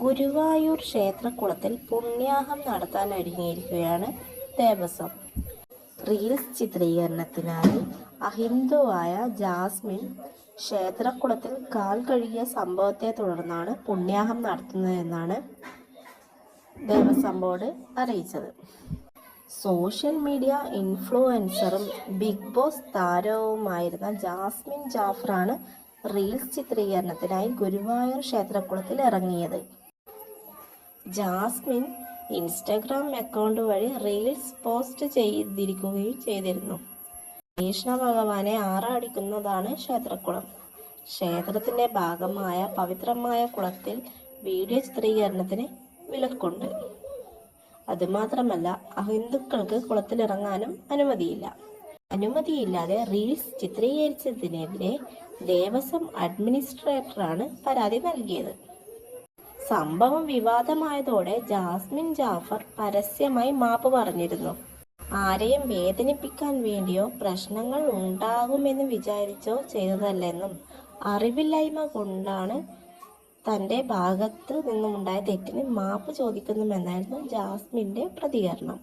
ഗുരുവായൂർ ക്ഷേത്രക്കുളത്തിൽ പുണ്യാഹം നടത്താൻ ഒരുങ്ങിയിരിക്കുകയാണ് ദേവസ്വം. റീൽസ് ചിത്രീകരണത്തിനായി അഹിന്ദുവായ ജാസ്മിൻ ക്ഷേത്രക്കുളത്തിൽ കാൽ കഴുകിയ സംഭവത്തെ തുടർന്നാണ് പുണ്യാഹം നടത്തുന്നതെന്നാണ് ദേവസ്വം ബോർഡ് അറിയിച്ചത്. സോഷ്യൽ മീഡിയ ഇൻഫ്ലുവൻസറും ബിഗ് ബോസ് താരവുമായിരുന്ന ജാസ്മിൻ ജാഫറാണ് റീൽസ് ചിത്രീകരണത്തിനായി ഗുരുവായൂർ ക്ഷേത്രക്കുളത്തിൽ ഇറങ്ങിയത്. ജാസ്മിൻ ഇൻസ്റ്റാഗ്രാം അക്കൗണ്ട് വഴി റീൽസ് പോസ്റ്റ് ചെയ്തിരിക്കുകയും ചെയ്തിരുന്നു. കൃഷ്ണ ഭഗവാനെ ആറാടിക്കുന്നതാണ് ക്ഷേത്രക്കുളം. ക്ഷേത്രത്തിന്റെ ഭാഗമായ പവിത്രമായ കുളത്തിൽ വീഡിയോ ചിത്രീകരണത്തിന് വിലക്കുണ്ട്. അതുമാത്രമല്ല അഹിന്ദുക്കൾക്ക് കുളത്തിലിറങ്ങാനും അനുമതിയില്ല. അനുമതിയില്ലാതെ റീൽസ് ചിത്രീകരിച്ചതിനെതിരെ ദേവസ്വം അഡ്മിനിസ്ട്രേറ്ററാണ് പരാതി നൽകിയത്. സംഭവം വിവാദമായതോടെ ജാസ്മിൻ ജാഫർ പരസ്യമായി മാപ്പ് പറഞ്ഞിരുന്നു. ആരെയും വേദനിപ്പിക്കാൻ വേണ്ടിയോ പ്രശ്നങ്ങൾ ഉണ്ടാകുമെന്ന് വിചാരിച്ചോ ചെയ്തതല്ലെന്നും അറിവില്ലായ്മ കൊണ്ടാണ് തന്റെ ഭാഗത്ത് നിന്നുമുണ്ടായ തെറ്റിന് മാപ്പ് ചോദിക്കുന്നുമെന്നായിരുന്നു ജാസ്മിന്റെ പ്രതികരണം.